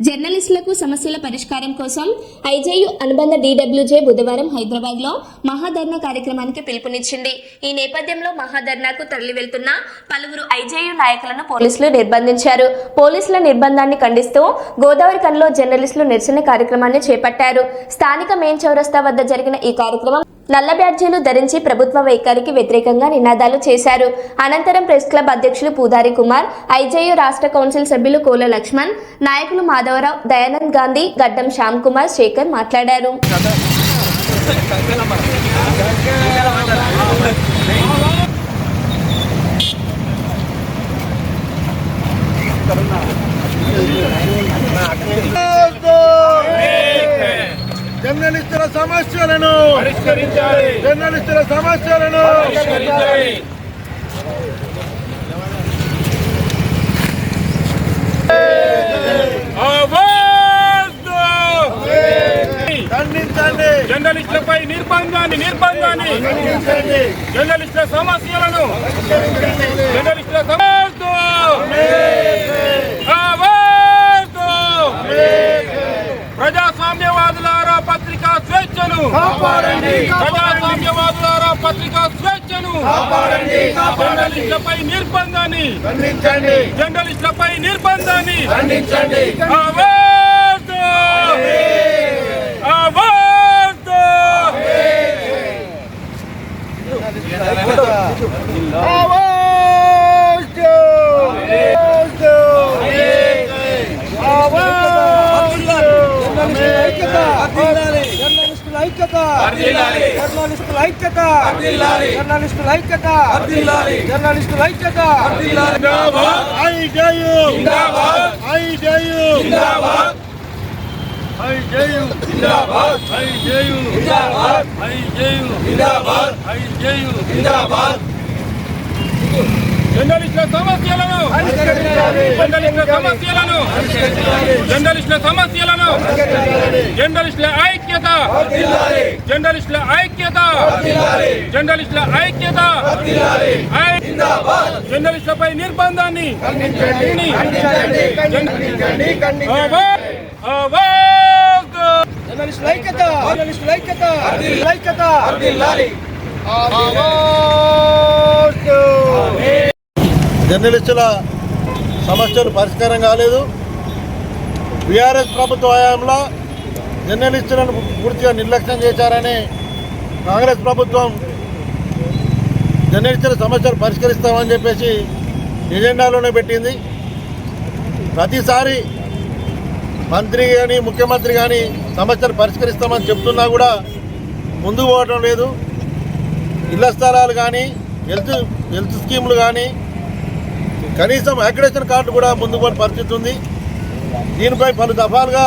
జర్నలిస్టులకు సమస్యల పరిష్కారం కోసం ఐజేయు అనుబంధ డీడబ్ల్యూజే బుధవారం హైదరాబాద్లో మహాధర్నా కార్యక్రమానికి పిలుపునిచ్చింది. ఈ నేపథ్యంలో మహాధర్నాకు తరలి వెళ్తున్న పలువురు ఐజేయు నాయకులను పోలీసులు నిర్బంధించారు. పోలీసుల నిర్బంధాన్ని ఖండిస్తూ గోదావరి కన్లో జర్నలిస్టులు నిరసన కార్యక్రమాన్ని చేపట్టారు. స్థానిక మెయిన్ చౌరస్తా వద్ద జరిగిన ఈ కార్యక్రమం నల్ల బ్యాడ్జీలు ధరించి ప్రభుత్వ వైఖరికి వ్యతిరేకంగా నినాదాలు చేశారు. అనంతరం ప్రెస్ క్లబ్ అధ్యక్షులు పూదారి కుమార్ ఐజేయు రాష్ట్ర కౌన్సిల్ సభ్యులు కోల లక్ష్మణ్ నాయకులు మాధవరావు దయానంద్ గాంధీ గడ్డం శ్యామ్ కుమార్ శేఖర్ మాట్లాడారు. జర్నలిస్టుల సమస్యలను పరిష్కరించాలి. జర్నలిస్టుల సమస్యలను పరిష్కరించాలి! ఖండించండి. జర్నలిస్టులపై నిర్బంధాన్ని నిర్బంధాన్ని. జర్నలిస్టుల సమస్యలను. జర్నలిస్టుల సమస్య ఆవాజ్ దో! ప్రజాస్వామ్యవాదులారా పత్రికా స్వేచ్ఛను కాపాడండి ప్రజాస్వామ్యవాదులారా పత్రికా స్వేచ్ఛను కాపాడండి జర్నలిస్టులపై నిర్బంధాన్ని ఖండించండి. జర్నలిస్టులపై నిర్బంధాన్ని ఖండించండి ఆవాజ్ దో! ఆవాజ్ దో! ఆవాజ్ దో! ఆవాజ్ దో! ఆవాజ్ దో! జర్నలిస్టుల ఐక్యత వర్ధిల్లాలి. జర్నలిస్టుల ఐక్యత. జర్నలిస్టుల ఐక్యత. జర్నలిస్టుల ఐక్యత జిందాబాద్. జర్నలిస్టుల సమస్యలను జర్నలిస్టుల సమస్యలను జర్నలిస్టుల సమస్యలను జర్నలిస్టుల ఐక్యత జర్నలిస్టుల ఐక్యత జర్నలిస్టుల ఐక్యత జర్నలిస్టులపై నిర్బంధాన్ని! జర్నలిస్టుల ఐక్యత. జర్నలిస్టుల ఐక్యత. ఐక్యత. ఆవాజ్! జర్నలిస్టుల సమస్యలు పరిష్కారం కాలేదు. బీఆర్ఎస్ ప్రభుత్వ హయాంలో జర్నలిస్టులను పూర్తిగా నిర్లక్ష్యం చేశారని కాంగ్రెస్ ప్రభుత్వం జర్నలిస్టుల సమస్యలు పరిష్కరిస్తామని చెప్పేసి ఎజెండాలోనే పెట్టింది. ప్రతిసారి మంత్రి కానీ ముఖ్యమంత్రి కానీ సమస్యలు పరిష్కరిస్తామని చెప్తున్నా కూడా ముందుకు పోవటం లేదు. ఇళ్ళ స్థలాలు కానీ హెల్త్ హెల్త్ స్కీములు కానీ కనీసం అగ్రేషన్ కార్డు కూడా ముందుకు పరిస్థితి ఉంది. దీనిపై పలు దఫాలుగా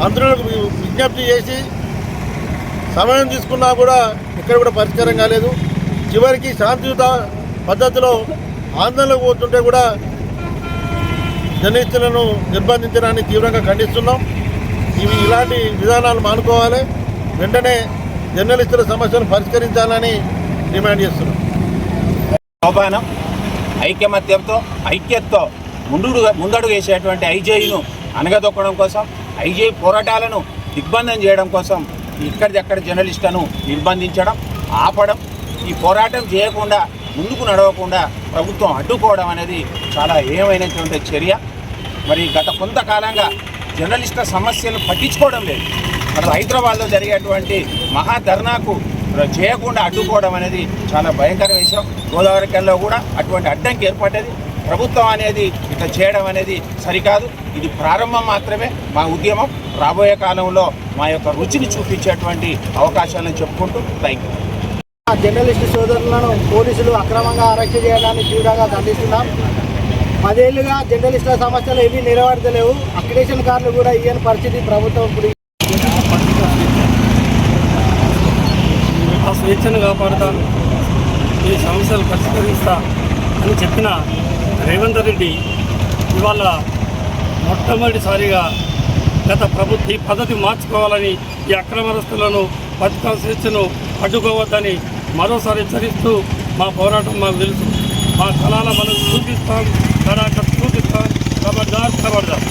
మంత్రులకు విజ్ఞప్తి చేసి సమయం తీసుకున్నా కూడా ఇక్కడ కూడా పరిష్కారం కాలేదు. చివరికి శాంతియుత పద్ధతిలో ఆందోళనకు పోతుంటే కూడా జర్నలిస్టులను నిర్బంధించడాన్ని తీవ్రంగా ఖండిస్తున్నాం. ఇవి ఇలాంటి విధానాలు మానుకోవాలి. వెంటనే జర్నలిస్టుల సమస్యను పరిష్కరించాలని డిమాండ్ చేస్తున్నాం. ఐకమత్యంతో ఐక్యతతో ముందు ముందడుగు వేసేటువంటి ఐజేయును అనగదొక్కడం కోసం ఐజే పోరాటాలను దిగ్బంధం చేయడం కోసం ఇక్కడిదక్కడ జర్నలిస్టులను నిర్బంధించడం ఆపడం ఈ పోరాటం చేయకుండా ముందుకు నడవకుండా ప్రభుత్వం అడ్డుకోవడం అనేది చాలా ఏమైనటువంటి చర్య. మరి గత కొంతకాలంగా జర్నలిస్టుల సమస్యలు పట్టించుకోవడం లేదు. మరి హైదరాబాద్లో జరిగేటువంటి మహాధర్నాకు చేయకుండా అడ్డుకోవడం అనేది చాలా భయంకర విషయం. గోదావరికల్లో కూడా అటువంటి అడ్డంకి ఏర్పడ్డది. ప్రభుత్వం అనేది ఇట్లా చేయడం అనేది సరికాదు. ఇది ప్రారంభం మాత్రమే. మా ఉద్యమం రాబోయే కాలంలో మా యొక్క రుచిని చూపించేటువంటి అవకాశాలను చెప్పుకుంటూ థ్యాంక్ యూ జర్నలిస్టు సోదరులను పోలీసులు అక్రమంగా అరెస్ట్ చేయడాన్ని తీవ్రంగా ఖండిస్తున్నాం. పదేళ్ళుగా జర్నలిస్టుల సమస్యలు ఏమీ నిలబడతలేవు అక్రిడేషన్ కార్డులు కూడా ఇయ్యని పరిస్థితి ప్రభుత్వం ఇప్పుడు స్వేచ్ఛను కాపాడుతాను ఈ సమస్యలు పరిష్కరిస్తా అని చెప్పిన రేవంత్ రెడ్డి ఇవాళ మొట్టమొదటిసారిగా గత ప్రభుత్వ ఈ పద్ధతి మార్చుకోవాలని ఈ అక్రమరస్తులను పథకాల స్వేచ్ఛను అడ్డుకోవద్దని మరోసారి హెచ్చరిస్తూ మా పోరాటం మాకు తెలుసు. మా కళాల మనం చూపిస్తాం కడాక చూపిస్తాం ఖబర్దార్ ఖబర్దార్